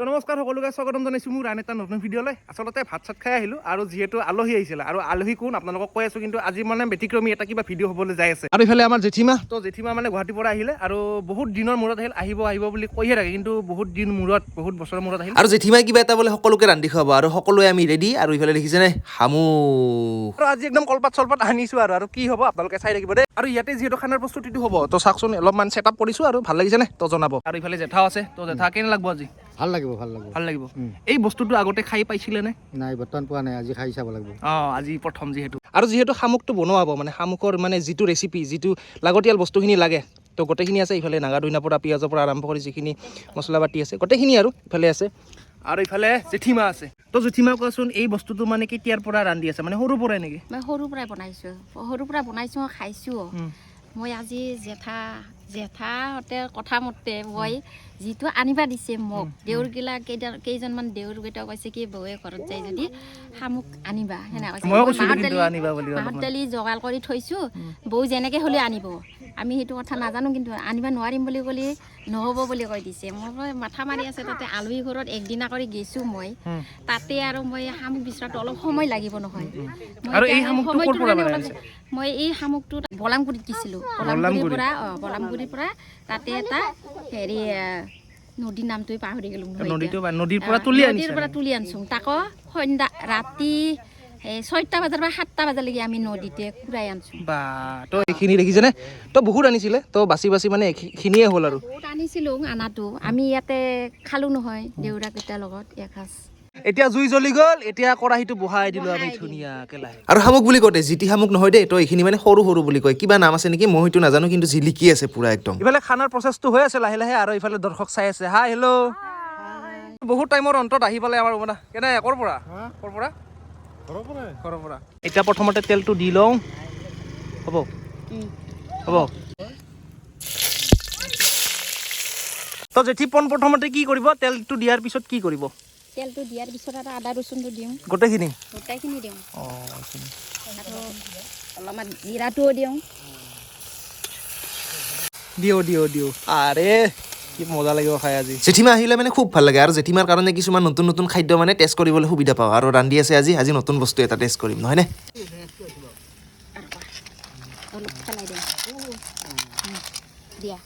তো নমস্কাৰ সকলোকে স্বাগতম জনাইছোঁ মোৰ আন এটা নতুন ভিডিঅ'লৈ। আচলতে ভাত চাত খাই আহিলোঁ আৰু যিহেতু আলহী আহিছিলে। আৰু আলহী কোন? আপোনালোকক কৈ আছোঁ কিন্তু আজি মানে ব্যতিক্ৰমী এটা কিবা ভিডিঅ' হ'বলৈ যাই আছে। আৰু ইফালে আমাৰ জেঠীমা। তো জেঠীমা মানে গুৱাহাটীৰ পৰা আহিলে আৰু বহুত দিনৰ মূৰত আহিল আহিব আহিব বুলি কৈহে থাকে কিন্তু বহুত দিন মূৰত বহুত বছৰৰ মূৰত আহিল। আৰু জেঠীমাই কিবা এটা বোলে সকলোকে ৰান্ধি খুৱাব আৰু সকলোৱে আমি ৰেডি আৰু ইফালে দেখিছেনে শামুক আৰু আজি একদম কলপাত চলপাত আনিছোঁ আৰু আৰু কি হ'ব আপোনালোকে চাই থাকিব দেই। আৰু ইয়াতে যিহেতু খানাৰ প্ৰস্তুতিটো হ'ব তো চাওকচোন অলপমান ছেট আপ কৰিছোঁ আৰু ভালো লাগিছেনে তো জনাব। আৰু ইফালে জেঠাও আছে তো জেঠা কেনে লাগব আজি? ভালো লাগিব। ভালো লাগিব। ভালো লাগিব। এই বস্তুটো আগতে খাই পাইছিলে নে? নাই বৰ্তমান পোৱা নাই আজি খাই চাব লাগিব। অঁ আজি প্ৰথম যিহেতু। আৰু যিহেতু শামুকটো বনোৱা হ'ব মানে শামুকৰ মানে যিটো ৰেচিপি যিটো লাগতিয়াল বস্তুখিনি লাগে তো গোটেইখিনি আছে ইফালে নাগা দৈনাৰ পৰা পিঁয়াজৰ পৰা আৰম্ভ কৰি যিখিনি মছলা পাতি আছে গোটেইখিনি আৰু ইফালে আছে। আৰু ইফালে জেঠীমা আছে। তো জেঠীমা কোৱাচোন এই বস্তুটো মানে কেতিয়াৰ পৰা ৰান্ধি আছে? মানে সৰুৰ পৰাই নেকি? মই সৰুৰ পৰাই বনাইছোঁ। সৰুৰ পৰা বনাইছোঁ খাইছোঁ। মই আজি জেঠা জেঠাহঁতে কথা মতে মই যিটো আনিবা দিছে মোক দেউৰগিলা কেইটা কেইজনমান দেউৰকেইটা কৈছে কি বৌয়ে ঘৰত যায় যদি শামুক আনিবা সেনেকৈ যোগাৰ কৰি থৈছোঁ বৌ যেনেকৈ হ'লেও আনিব। আমি সেইটো কথা নাজানো কিন্তু আনিব নোৱাৰিম বুলি ক'লে নহ'ব বুলি কৈ দিছে। মই বোলো মাথা মাৰি আছে তাতে আলহী ঘৰত একদিনা কৰি গৈছোঁ মই। তাতে আৰু মই শামুক বিচৰাটো অলপ সময় লাগিব নহয়। মই এই শামুকটো? অলপ- মই এই শামুকটো বলামগুৰিত দিছিলোঁ বলামগুৰিৰ পৰা অঁ পৰা তাতে এটা হেৰি নদীৰ নামটোৱে পাহৰি গ'লো। নদীৰ পৰা তুলি নদীৰ পৰা তুলি আনছোঁ। তাকো সন্ধ্যা ৰাতি ছয়টা বজাৰ পৰা সাতটা বজালৈকে আমি নদীতে ঘূৰাই আনছোঁ। বা তো এইখিনি দেখিছেনে? তো বহুত আনিছিলে তো বাচি বাচি মানে এইখিনিয়ে হ'ল আৰু। বহুত আনিছিলোঁ আনাটো। আমি ইয়াতে খালোঁ নহয় দেউৰাকেইটাৰ লগত এসাঁজ এতিয়া জুই জ্বলি গ'ল এতিয়া কেৰাহীটো বহাই দিলোঁ আমি ধুনীয়াকৈ লাহে। আৰু শামুক বুলি কওঁতে জিতি শামুক নহয় দেই তো এইখিনি মানে সৰু সৰু বুলি কয়। কিবা নাম আছে নেকি? মই সেইটো নাজানো কিন্তু জিলিকি আছে পুৰা একদম। ইফালে খানাৰ প্ৰচেছটো হৈ আছে লাহে লাহে আৰু ইফালে দৰ্শক চাই আছে। হাই হেল্ল' বহুত টাইমৰ অন্তত আহি পালে আমাৰ মানে কেনে ক'ৰ পৰা? ক'ৰ পৰা? ঘৰৰ পৰা। এতিয়া প্ৰথমতে তেলটো দি লওঁ। হ'ব। হ'ব। তো জেঠি পোন প্ৰথমতে কি কৰিব? তেলটো দিয়াৰ পিছত কি কৰিব? তেলটো দিয়াৰ পিছত আৰু আদা ৰচুনটো দিওঁ। গোটেইখিনি? গোটেইখিনি দিওঁ। আৰু অলপমান জিৰাটোও দিওঁ। দিও দিও দিও। আৰে কি মজা লাগিব খাই আজি। জেঠীমা আহিলে মানে খুব ভালো লাগে। আৰু জেঠীমাৰ কাৰণে কিছুমান নতুন নতুন খাদ্য মানে টেষ্ট কৰিবলৈ সুবিধা পাওঁ। আৰু ৰান্ধি আছে আজি আজি নতুন বস্তু এটা টেষ্ট কৰিম নহয়নে দিয়া।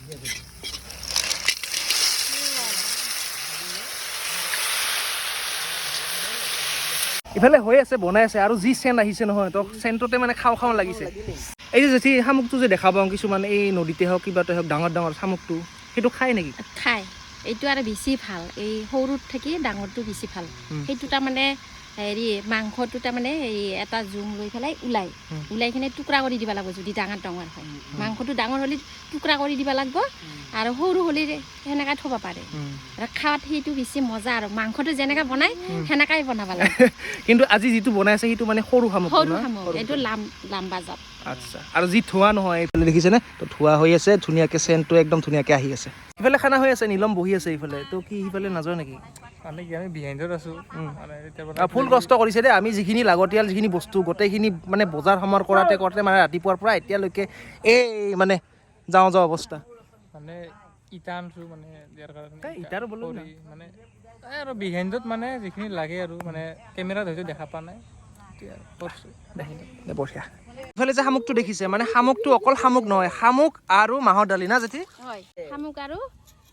ইফালে হৈ আছে বনাই আছে আৰু যি চেণ্ট আহিছে নহয় তো চেণ্টতে মানে খাওঁ খাওঁ লাগিছে। এই যে জেঠি শামুকটো যে দেখা পাওঁ কিছুমান এই নদীতে হওক কিবাতে হওক ডাঙৰ ডাঙৰ শামুকটো সেইটো খায় নেকি? খাই এইটো আৰু বেছি ভাল। এই সৰুত থাকি ডাঙৰটো বেছি ভাল। সেইটো তাৰমানে হেৰি মাংসটো তাৰমানে হেৰি এটা জোং লৈ পেলাই ওলাই। ওলাই কিনে টুকুৰা কৰি দিব লাগিব যদি ডাঙৰ ডাঙৰ হয়। মাংসটো ডাঙৰ হ'লে টুকুৰা কৰি দিব লাগিব। আৰু সৰু হ'লে সেনেকৈ থ'ব পাৰে। আৰু খাৱাত সেইটো বেছি মজা আৰু মাংসটো যেনেকৈ বনাই সেনেকাই বনাব লাগে। কিন্তু আজি যিটো বনাই আছে সেইটো মানে সৰু শামুক সৰু শামুক এইটো লাম লাম্বা জাত। আচ্ছা আৰু যি ধোঁৱা নহয় এইফালে দেখিছেনে? তো ধোঁৱা হৈ আছে ধুনীয়াকৈ চেণ্টটো একদম ধুনীয়াকৈ আহি আছে। ইফালে খানা হৈ আছে নীলম বহি আছে ইফালে। তো কি সিফালে নাযাওঁ নেকি? মানে আমি বিহাইণ্ডত আছোঁ। মানে ফুল কষ্ট কৰিছে দেই। আমি যিখিনি লাগতিয়াল যিখিনি বস্তু গোটেইখিনি মানে বজাৰ সমাৰ কৰাতে কৰাতে মানে ৰাতিপুৱাৰ পৰা এতিয়ালৈকে এই মানে যাওঁ যাওঁ অৱস্থা। মানে ইটা আনছোঁ মানে কাৰণে ইটাৰো বোলো মানে আৰু বিহাইণ্ডত মানে যিখিনি লাগে আৰু মানে কেমেৰাত হয়তো দেখা পোৱা নাই। এতিয়া কৰিছোঁ দে বঢ়িয়া। ইফালে যে শামুকটো দেখিছে মানে শামুকটো অকল শামুক নহয় শামুক আৰু মাহৰ দালি না জেঠি? হয় শামুক আৰু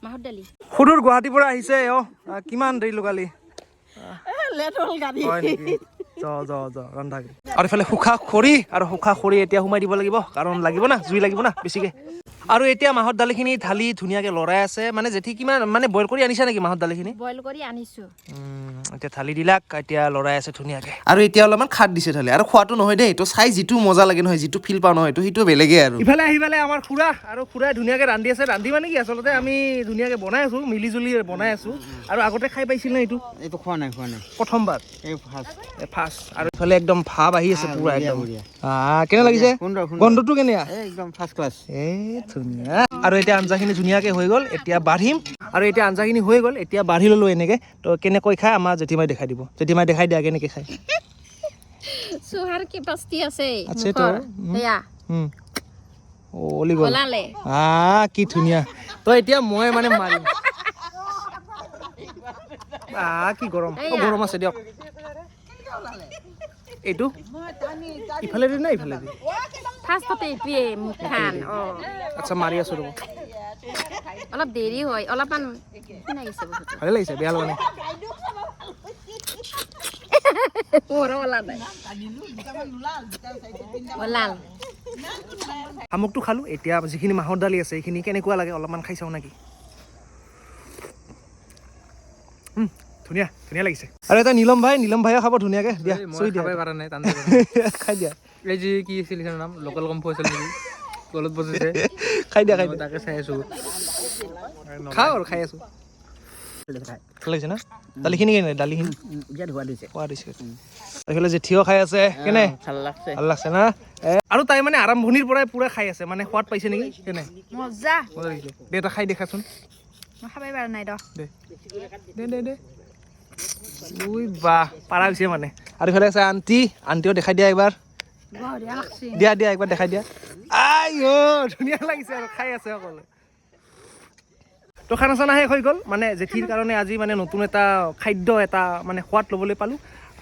মাহৰ দালি। সুদূৰ গুৱাহাটীৰ পৰা আহিছে অ আহ, কিমান দেৰি লগালি? হয় নেকি? য য য ৰন্ধা আৰু ইফালে শুখা খৰি আৰু শুখা খৰি এতিয়া সোমাই দিব লাগিব কাৰণ লাগিব না জুই লাগিব না বেছিকে। আৰু এতিয়া মাহৰ দালিখিনি ঢালি ধুনীয়াকৈ লৰাই আছে। মানে জেঠি কিমান মানে বইল কৰি আনিছা নেকি মাহৰ দালিখিনি? বইল কৰি আনিছোঁ। উম, এতিয়া ঢালি দিলাক এতিয়া লৰাই আছে ধুনীয়াকৈ। আৰু এতিয়া অলপমান খাট দিছে থালে আৰু খোৱাটো নহয় দেই তো চাই যিটো মজা লাগে নহয় যিটো ফিল পাওঁ নহয় সেইটো বেলেগেই আৰু। ইফালে আহি পেলাই আমাৰ খুৰা আৰু খুৰাই ধুনীয়াকৈ ৰান্ধি আছে। ৰান্ধি মানে কি আচলতে আমি ধুনীয়াকৈ বনাই আছোঁ মিলি জুলি বনাই আছোঁ। আৰু আগতে খাই পাইছিল নে এইটো? এইটো খোৱা নাই খোৱা নাই। প্ৰথমবাৰ। এই ফাৰ্ষ্ট। ফাৰ্ষ্ট। আৰু ইফালে একদম ভাৱ আহি আছে পুৰা একদম। কেনে লাগিছে? গন্ধটো কেনেকুৱা? একদম ফাৰ্ষ্ট ক্লাছ এ ধুনীয়া। আৰু এতিয়া আঞ্জাখিনি ধুনীয়াকৈ হৈ গ'ল এতিয়া বাঢ়িম। আৰু এতিয়া আঞ্জাখিনি হৈ গ'ল এতিয়া বাঢ়ি ল'লোঁ এনেকৈ। তো কেনেকৈ খাই আমাৰ জেঠিমাই দেখাই দিব। জেঠিমাই দেখাই দিয়া কেনেকৈ খায়। চুহাৰ কেপাচিটি আছে উম। অ, অলি গ'ল। আহ কি ধুনীয়া। তো এতিয়া মই মানে মাৰিম। আহ কি গৰম। গৰম আছে দিয়ক। এইটো ইফালে দি নে ইফালে দি। ফাৰ্ষ্টতে এইটোৱে মুখখান অঁ। আচ্ছা মাৰি আছো ৰ'ব। অলপ দেৰি হয় অলপমান শুনাই গৈছে ভালে লাগিছে বেয়া লগা নাই। ওলাল। শামুকটো খালোঁ এতিয়া যিখিনি মাহৰ দালি আছে সেইখিনি কেনেকুৱা লাগে অলপমান খাই চাওঁ নেকি? ধুনীয়া ধুনীয়া লাগিছে। আৰু এটা নীলম ভাই নীলম ভাইও খাব ধুনীয়াকৈ। দিয়া মই চুই দিয়া। খাবই পৰা নাই টান খাই দিয়া। এই যি কি আছিল নাম? লোকেল কম্ফু আছিল নেকি? গলত বজিছে খাই দিয়া খাই দিয়া। তাকে চাই আছো। খাওঁ আৰু খাই আছোঁ। ভালো লাগিছে না? দালিখিনি কেনে দালিখিনি? বিৰাট সোৱাদ হৈছে। খোৱা দিছে এইফালে জেঠিও খাই আছে। কেনে? ভালো লাগছে। ভালো লাগছে না? এ, আৰু তাই মানে আৰম্ভণিৰ পৰাই পুৰা খাই আছে। মানে সোৱাদ পাইছে নেকি? কেনে? মজা। দে এটা খাই দেখাচোন। খাবই পৰা নাই দে। দে দে দে। উই বাহ পাৰা হৈছে মানে। আৰু ইফালে আছে আণ্টি, আণ্টিও দেখাই দিয়া বঢ়িয়া দিয়া দিয়া, একবাৰ দেখাই দিয়া। আই অ' ধুনীয়া লাগিছে আৰু, খাই আছে সকলোৱে। তো খানা চানা শেষ হৈ গ'ল। মানে জেঠীৰ কাৰণে আজি মানে নতুন এটা খাদ্য, এটা মানে সোৱাদ ল'বলৈ পালোঁ।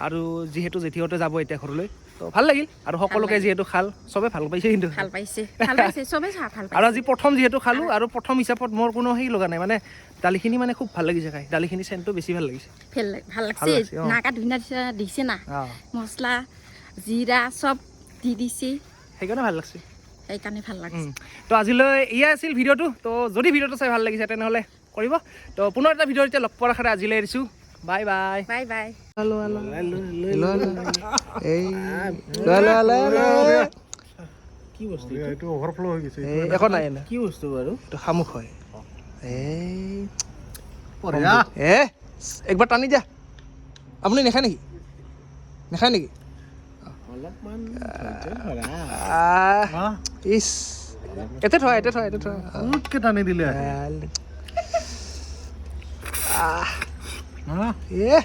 আৰু যিহেতু জেঠীহঁতে যাব এতিয়া ঘৰলৈ তো ভালো লাগিল আৰু সকলোকে যিহেতু খাল চবে ভালো পাইছে কিন্তু। ভালো পাইছে ভালো পাইছে চবেই ভালো আৰু আজি প্ৰথম যিহেতু খালোঁ আৰু প্ৰথম হিচাপত মোৰ কোনো সেই লগা নাই মানে দালিখিনি মানে খুব ভালো লাগিছে খাই দালিখিনি চেণ্টটো বেছি ভালো লাগিছে। ভালো লাগ- ভালো ভালো লাগছে। নাকা ধুনীয়া দিছে দিছে না। মছলা জিৰা চব দি দিছে। সেইকাৰণে ভালো লাগছে। সেইকাৰণে ভালো লাগছে। তো আজিলৈ এয়াই আছিল ভিডিঅ'টো তো যদি ভিডিঅ'টো চাই ভালো লাগিছে তেনেহ'লে কৰিব। তো পুনৰ এটা ভিডিঅ' এতিয়া লগ পোৱাৰ আশাৰে আজিলৈ এৰিছোঁ। বাই বাই বাই বাই কি বস্তু এইটো অভাৰফ্ল' হৈ গৈছে একো নাই এনে কি বস্তু বাৰু এইটো শামুক হয় এই বঢ়িয়া এ একবাৰ টানি দিয়া আপুনি নেখায় নেকি নেখায় নেকি অলপমান ইছ এতে থোৱা এতে থোৱা এতে থোৱা টানি দিলে আহ, এ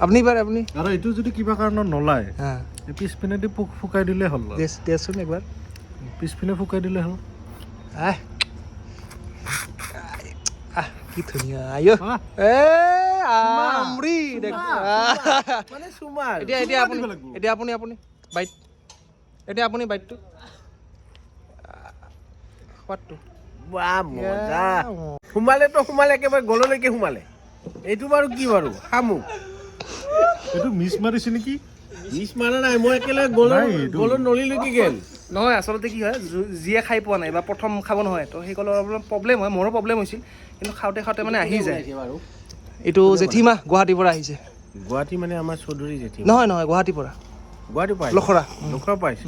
আপুনি পাৰে আপুনি। আৰু এইটো যদি কিবা কাৰণত নলায় পিছপিনেদি পোক ফুকাই দিলে হ'ল দেচোন একবাৰ। পিছপিনে ফুকাই দিলে হ'ল। আহ। আহ কি ধুনীয়া। আইঅ এ আমৰি দেখ। মানে চুমাৰ এতিয়া এতিয়া আপুনি এতিয়া আপুনি আপুনি বাইট। এতিয়া আপুনি বাইটটো। সোৱাদটো। বা মজা। সোমালেতো সোমালে একেবাৰে গললৈকে সোমালে। এইটো বাৰু কি বাৰু? শামুক এইটো মিছ মাৰিছে নেকি? মিছ মাৰা নাই মই একেলগে গলৰ গলৰ নলীলৈকে গেল নহয় আচলতে কি হয় যিয়ে খাই পোৱা নাই বা প্ৰথম খাব নহয় তো সেইসকলৰ অলপমান প্ৰব্লেম হয় মোৰো প্ৰব্লেম হৈছিল কিন্তু খাওঁতে খাওঁতে মানে আহি যায়। বাৰু এইটো জেঠীমা গুৱাহাটীৰ পৰা আহিছে। গুৱাহাটী মানে আমাৰ চৌধুৰী জেঠি নহয় নহয় গুৱাহাটীৰ পৰা। গুৱাহাটী পাই লখৰা। লখৰা পাইছে